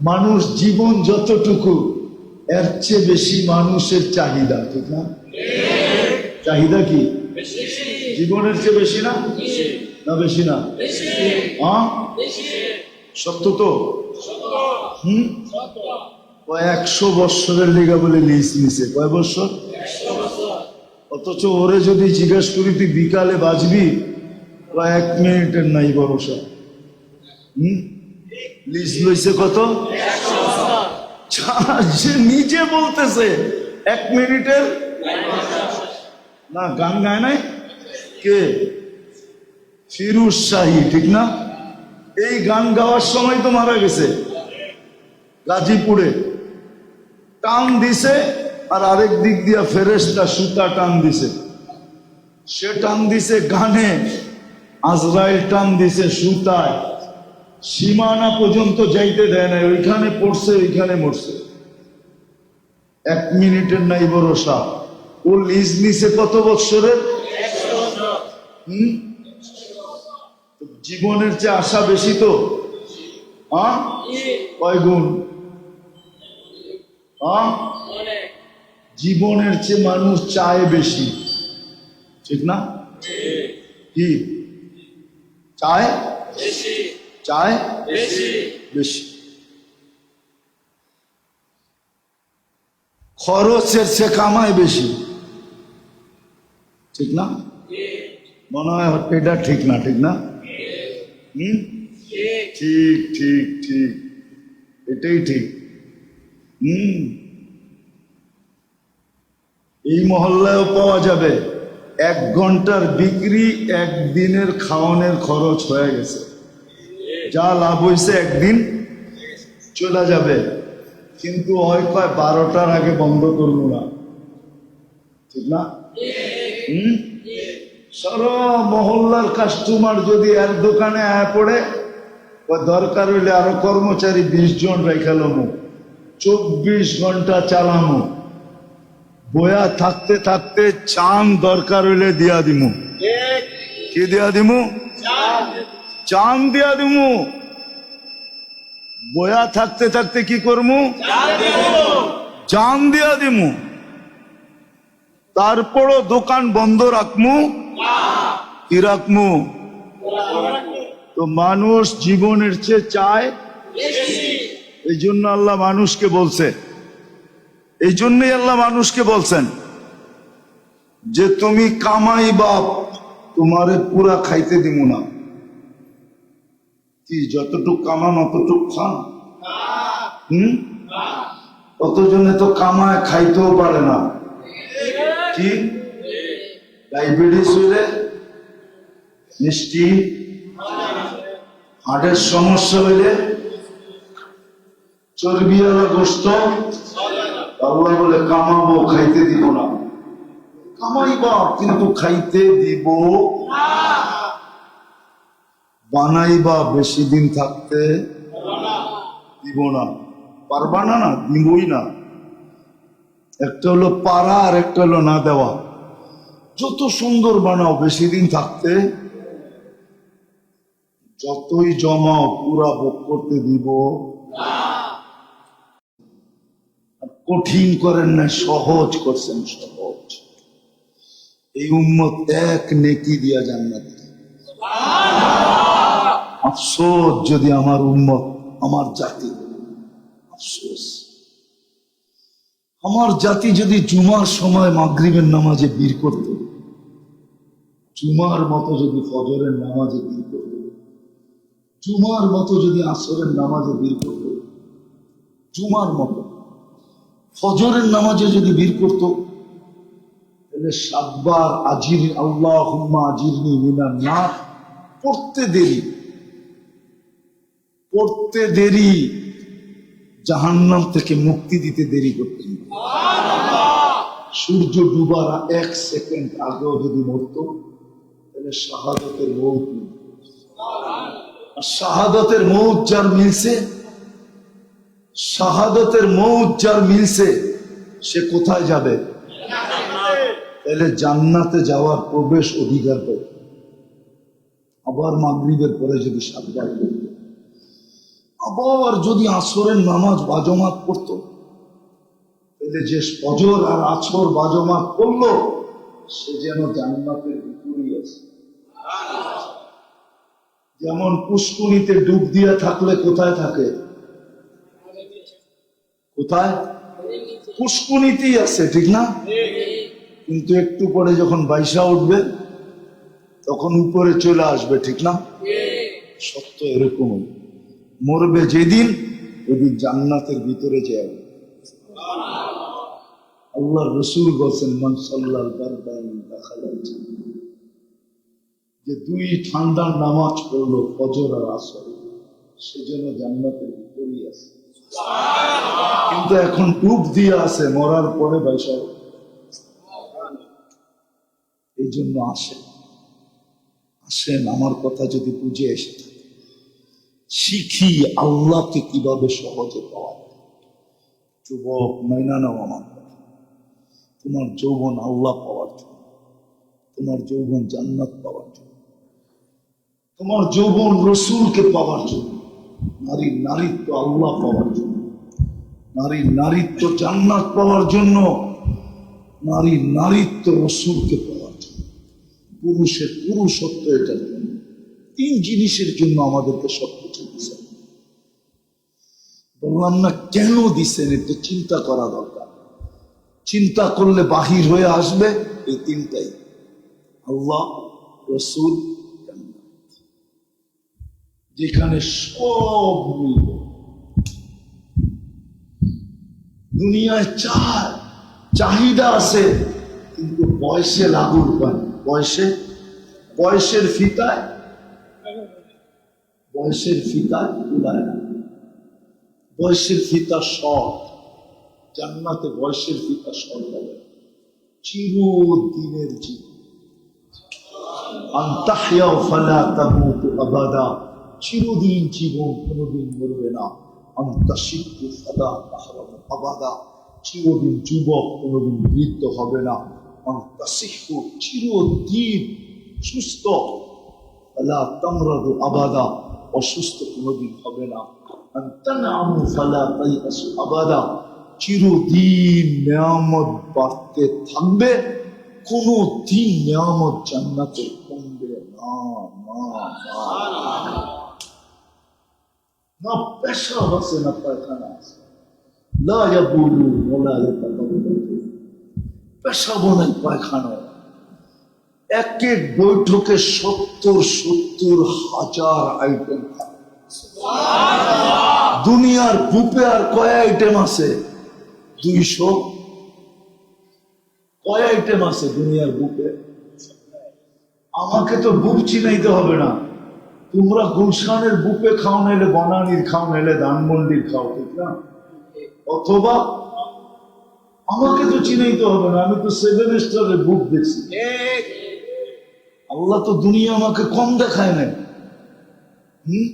মানুষ জীবন যতটুকু, এর চেয়ে বেশি মানুষের চাহিদা, ঠিক না? চাহিদা কি? জীবনের চেয়ে বেশি না? না, বেশি না? হ্যাঁ? সত্য তো? হুম? একশো বৎসরের লেগা বলে লিস নিছে। কয় বৎসর? অথচ ওরে যদি জিজ্ঞেস করি, তুই বিকালে বাজবি? এক মিনিটের নাই, ভরসা। হুম? লিস লইছে কত? যে নিজে বলতেছে, এক মিনিটের। না, গান গায় নাই? কে? ফিরুজ শাহী, ঠিক না? এই গান গাওয়ার সময় তো মারা গেছে। গাজীপুরে। টান দিছে, আর আরেক দিক দিয়া ফেরেস্তা সুতা টান দিছে। সে টান দিছে গানে। আজরাইল টান দিছে সুতায়। সীমানা পর্যন্ত যাইতে দেয় না ওইখানে পড়ছে ওইখানে মরছে। এক মিনিটের নাই ভরসা ও লিজ নিছে কত বৎসরের? হুম? জীবনের চেয়ে আশা বেশি তো? কয় গুণ? জীবনের চেয়ে মানুষ চায় বেশি। ঠিক না? কি? চায়? চায় বেশি। খরচের সে কামায় বেশি। ঠিক না? মনে হয় এটা ঠিক না ঠিক না? হুম? ঠিক ঠিক ঠিক। এটাই ঠিক। হুম? এই মহল্লায়ও পাওয়া যাবে। এক ঘণ্টার বিক্রি একদিনের খাওয়ানোর খরচ হয়ে গেছে। যা লাভ হয়েছে একদিন চলে যাবে। কিন্তু হয় কয় বারোটার আগে বন্ধ করব না। ঠিক না? হুম? সারা মহল্লার কাস্টমার যদি এর দোকানে আয় পড়ে দরকার হইলে আরও কর্মচারী বিশ জন রেখালামো চব্বিশ ঘণ্টা চালামো। বয়া থাকতে থাকতে চান দরকার হইলে দিয়া দিমু। কি দিয়া দিমু? চান দিয়া দিমু। বয়া থাকতে থাকতে কি করমু? চান দিয়া দিমু। তারপরও দোকান বন্ধ রাখমু। কি রাখমু? তো মানুষ জীবনের চেয়ে চায়। এই জন্য আল্লাহ মানুষকে বলছে। এই জন্যই আল্লাহ মানুষকে বলছেন যে তুমি কামাই বাপ তোমারে পুরা খাইতে দিব না। যতটুক কামান, অতটুক খান। হুম? কতজনে তো কামায়, খাইতেও পারে না। কি? ডায়াবেটিস হইলে মিষ্টি। হার্টের সমস্যা হইলে চর্বিওয়ালা গোস্ত। আল্লাহ বলে, কামাবো, খাইতে দিব না। কামাইবা, কিন্তু খাইতে দিব বানাইবা বেশি দিন থাকতে দিব না। পারবা না না? দিবই না। একটা হলো পারা আর একটা হলো না দেওয়া। যত সুন্দর বানাও, বেশি দিন থাকতে যতই জমাও, পুরা ভোগ করতে দিব। কঠিন করেন না সহজ করছেন, সহজ। এই উম্মত এক নেকি দিয়া জান্নাত আফসোস যদি আমার উম্মত, আমার জাতি। আফসোস। আমার জাতি যদি জুমার সময় মাগরিবের নামাজে বীর করত, জুমার মতো যদি ফজরের নামাজে বীর করত, জুমার মতো যদি আসরের নামাজে বীর করত, জুমার মতো ফজরের নামাজে যদি বীর করত, তাহলে সাতবার আজির আল্লাহ আজিরনি মিনার না পড়তে দেরি। পড়তে দেরি, জাহান্নাম থেকে মুক্তি দিতে দেরি করতেন সূর্য ডুবার এক সেকেন্ড আগেও যদি মরত, তাহলে শাহাদতের মৌত শাহাদতের মৌত যার মিলছে, শাহাদতের মৌত যার মিলছে, সে কোথায় যাবে? তাহলে জান্নাতে যাওয়ার প্রবেশ অধিকার পাবে। আবার মাগরিবের পরে যদি সাতবার করবে। আবার যদি আসরের নামাজ বাজমাত পড়তো, তাহলে যে ফজর আর আছর বাজমাত পড়ল, সে যেন জান্নাতের ভিতরেই আছে। যেমন পুষ্কুনিতে ডুব দিয়ে থাকলে কোথায় থাকে? কোথায়? পুষ্কুনিতেই আছে, ঠিক না? কিন্তু একটু পরে যখন বাইসা উঠবে, তখন উপরে চলে আসবে, ঠিক না? সত্য এরকম মরবে যেদিন, ওদিন জান্নাতের ভিতরে যায়। আল্লাহ রসুল বলছেন মনসাল্লাল যে দুই ঠান্ডার নামাজ পড়ল, ফজর আর আসর সেজন্য জান্নাতের ভিতরেই আছে। কিন্তু এখন টুপ দিয়ে আছে, মরার পরে উঠবে। এই জন্য আসেন। আসেন, আমার কথা যদি বুঝে এসে থাকে শিখি আল্লাহকে কীভাবে সহজে পাওয়া যায়। যুবক, মাইনা নাও তোমার যৌবন আল্লাহ পাওয়ার জন্য। তোমার যৌবন জান্নাত পাওয়ার জন্য। তোমার যৌবন রসুলকে পাওয়ার জন্য। নারীর নারীত্ব আল্লাহ পাওয়ার জন্য। নারীর নারীত্ব জান্নাত পাওয়ার জন্য। নারীর নারীত্ব রসুলকে পাওয়ার জন্য। পুরুষের পুরুষত্ব এটার জন্য। তিন জিনিসের জন্য আমাদেরকে সব বললাম না কেন একটু চিন্তা করা দরকার। চিন্তা করলে বাহির হয়ে আসবে এই তিনটাই। আল্লাহ, রসুল যেখানে সব দুনিয়ায় চার, চাহিদা আছে, কিন্তু বয়সে লাগুর পায় বয়সে, বয়সের ফিতায় বয়সের ফিতা কুলায় না। বয়সের ফিতা শর্ট। জান্নাতে বয়সের ফিতা শর্ট হবে। চিরদিনের জীবন। আন্তাহিয়াও ফালা তামুতু আবাদা। চিরদিন জীবন কোনোদিন মরবে না। আন্তাশিক্ষু ফালা তাহরাম আবাদা। চিরদিন যুবক কোনোদিন বৃদ্ধ হবে না। আন্তাশিক্ষু চিরদিন সুস্থ। ফালা তামরাদু আবাদা। অসুস্থ কোনোদিন হবে না। আবাদা। চিরদিন নিয়ামত বাড়তে থাকবে কোনো দিন নিয়ামত জান্নাতে কমবে না না না। না পেশাব আছে, না পায়খানা আছে। লা ইয়াবুলু ওলা ইয়াতাকাব্বারু পেশাব পায়খানা এক এক বৈঠকে সত্তর সত্তর হাজার আইটেম দুনিয়ার বুপে আর কয় আইটেম আছে? দুইশো। কয় আইটেম আছে দুনিয়ার বুকে আমাকে তো বুক চিনাইতে হবে না। তোমরা গুলশানের বুকে খাও নাইলে বনানির খাও নাইলে ধানমন্ডির খাও ঠিক না? অথবা আমাকে তো চিনাইতে হবে না আমি তো সেভেন স্টারের বুক দেখছি। আল্লাহ তো দুনিয়া আমাকে কম দেখায় না হম?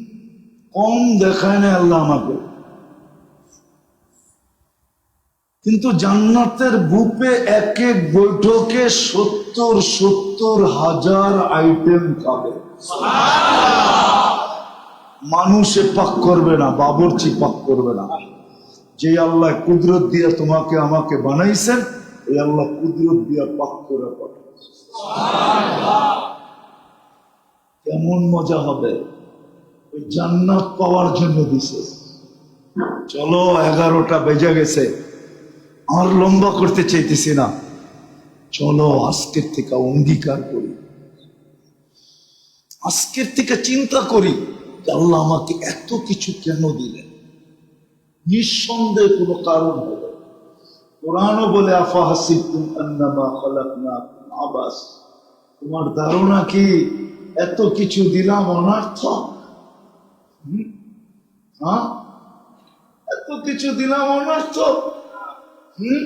কম দেখায় না আল্লাহ আমাকে। কিন্তু জান্নাতের বুপে এক এক বৈঠকে সত্তর সত্তর হাজার আইটেম খাবে। মানুষে পাক করবে না, বাবরচি পাক করবে না। যে আল্লাহ কুদরত দিয়ে তোমাকে আমাকে বানাইছেন, এই আল্লাহ কুদরত দিয়ে পাক করে পাঠাইছে কেমন মজা হবে? ওই জান্নাত পাওয়ার জন্য দিছে। চলো, এগারোটা বেজে গেছে। আর লম্বা করতে চাইতেছি না। চলো, আজকের থেকে অঙ্গীকার করি। আজকের থেকে চিন্তা করি আল্লাহ আমাকে এত কিছু কেন দিলেন? নিঃসন্দেহে কোনো কারণ হবে কোরআনও বলে, আফা হাসিবতুম আন্নামা খালাকনাকুম আবাস। তোমার ধারণা কি? এত কিছু দিলাম অনার্থক হুম? হ্যাঁ? এত কিছু দিলাম অনার্থক হুম?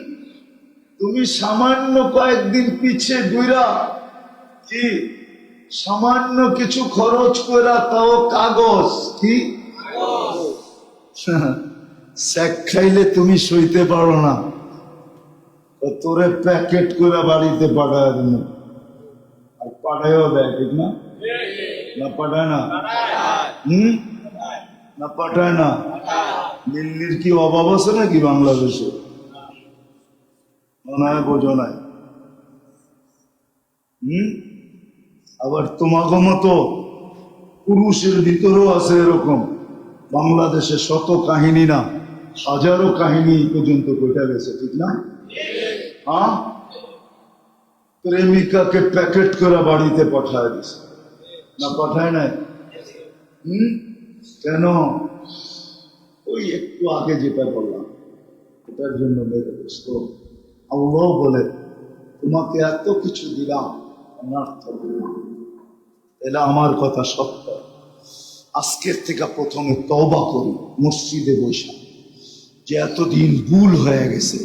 তুমি সামান্য কয়েকদিন পিছে ঘুরা। কি? সামান্য কিছু খরচ করা তাও কাগজ, কি? স্যাক খাইলে তুমি সইতে পারো না। তোরে প্যাকেট করে বাড়িতে পাঠায় আর পাঠায়ও দেয়, ঠিক না? দিল্লির কি অভাব আছে নাকি বাংলাদেশে? বোঝো নাই হম? আবার তোমাকে মতো পুরুষের ভিতরেও আছে এরকম। বাংলাদেশে শত কাহিনী না, হাজারো কাহিনী পর্যন্ত ঘটে গেছে, ঠিক না? হ্যাঁ? প্রেমিকাকে প্যাকেট করে বাড়িতে পাঠায় দিছে। না কথায় নাই? হুম? কেন? ওই একটু আগে যেটা বললাম, এটার জন্য মেরে দোস্ত আল্লাহ বলে, তোমাকে এত কিছু দিলাম, অনার্থ এটা আমার কথা সত্য। আজকের থেকে প্রথমে তবা করি, মসজিদে বৈশা যে এতদিন ভুল হয়ে গেছে,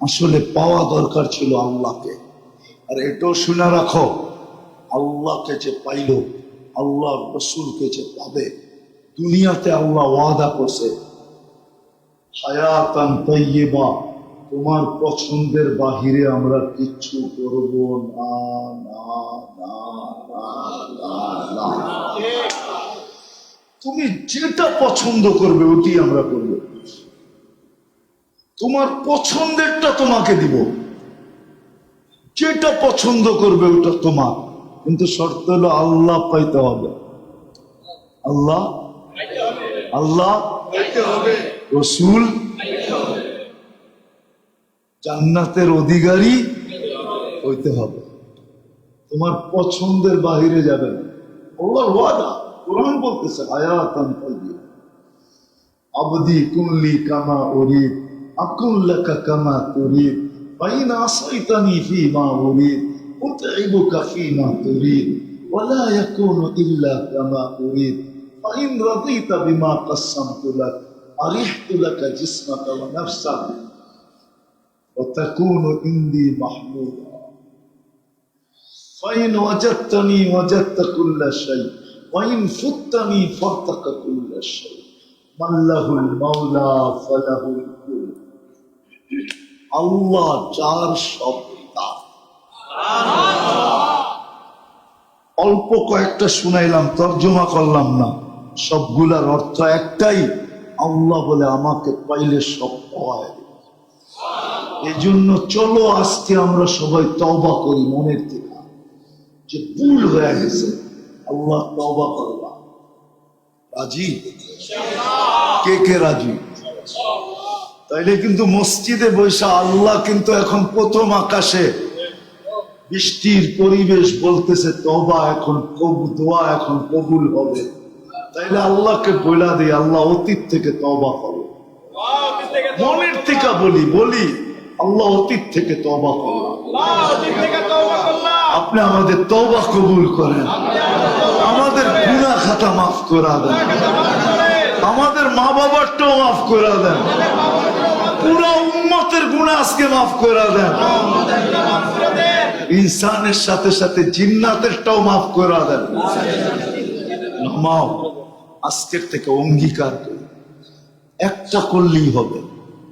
আসলে পাওয়া দরকার ছিল আল্লাহকে। আর এটাও শুনে রাখো আল্লাহকে যে পাইল, আল্লাহ রসুলকে যে পাবে, দুনিয়াতে আল্লাহ ওয়াদা করছে। তোমার পছন্দের বাহিরে আমরা কিচ্ছু করব না। তুমি যেটা পছন্দ করবে, ওটি আমরা করব। তোমার পছন্দেরটা তোমাকে দিব। যেটা পছন্দ করবে, ওটা তোমার। কিন্তু শর্ত হলো আল্লাহ পাইতে হবে। আল্লাহ? আল্লাহ? রসুল? জান্নাতের অধিকারী? হইতে হবে। তোমার পছন্দের বাহিরে যাবে কোরআন বলতেছে কামা ফিমা উরিদ। أتعبك فيما تريد ولا يكون إلا كما أريد. فإن رضيت بما قسمت لك أرحت لك جسمك ونفسك وتكون عندي محمودا. فإن وجدتني وجدت كل شيء. وإن فتني فتك كل شيء. من له المولى فله الكل. الله جار شبه অল্প কয়েকটা শুনাইলাম, তর্জমা করলাম না। সবগুলার অর্থ একটাই, আল্লাহ বলে আমাকে পাইলে সব পাওয়ায় এই জন্য চলো, আজকে আমরা সবাই তওবা করি মনের থেকে। যে ভুল হয়ে গেছে, আল্লাহ তওবা করলাম রাজি? কে কে রাজি? তাইলে কিন্তু মসজিদে বৈশা আল্লাহ কিন্তু এখন প্রথম আকাশে বৃষ্টির পরিবেশ বলতেছে তবা এখন দোয়া এখন কবুল হবে। তাইলে আল্লাহকে বইলা দিই, আল্লাহ অতীত থেকে তবা করো। মনের থেকে বলি বলি, আল্লাহ অতীত থেকে তবা করলাম আপনি আমাদের তবা কবুল করেন। আমাদের গুণা খাতা মাফ করা দেন। আমাদের মা বাবারটাও মাফ করে দেন। পুরো উম্মতের গুণা আজকে মাফ করে দেন। ইনসানের সাথে সাথে জিন্নাতেরটাও মাফ করে দেন। নামাও। আজকের থেকে অঙ্গীকার করি। একটা করলেই হবে।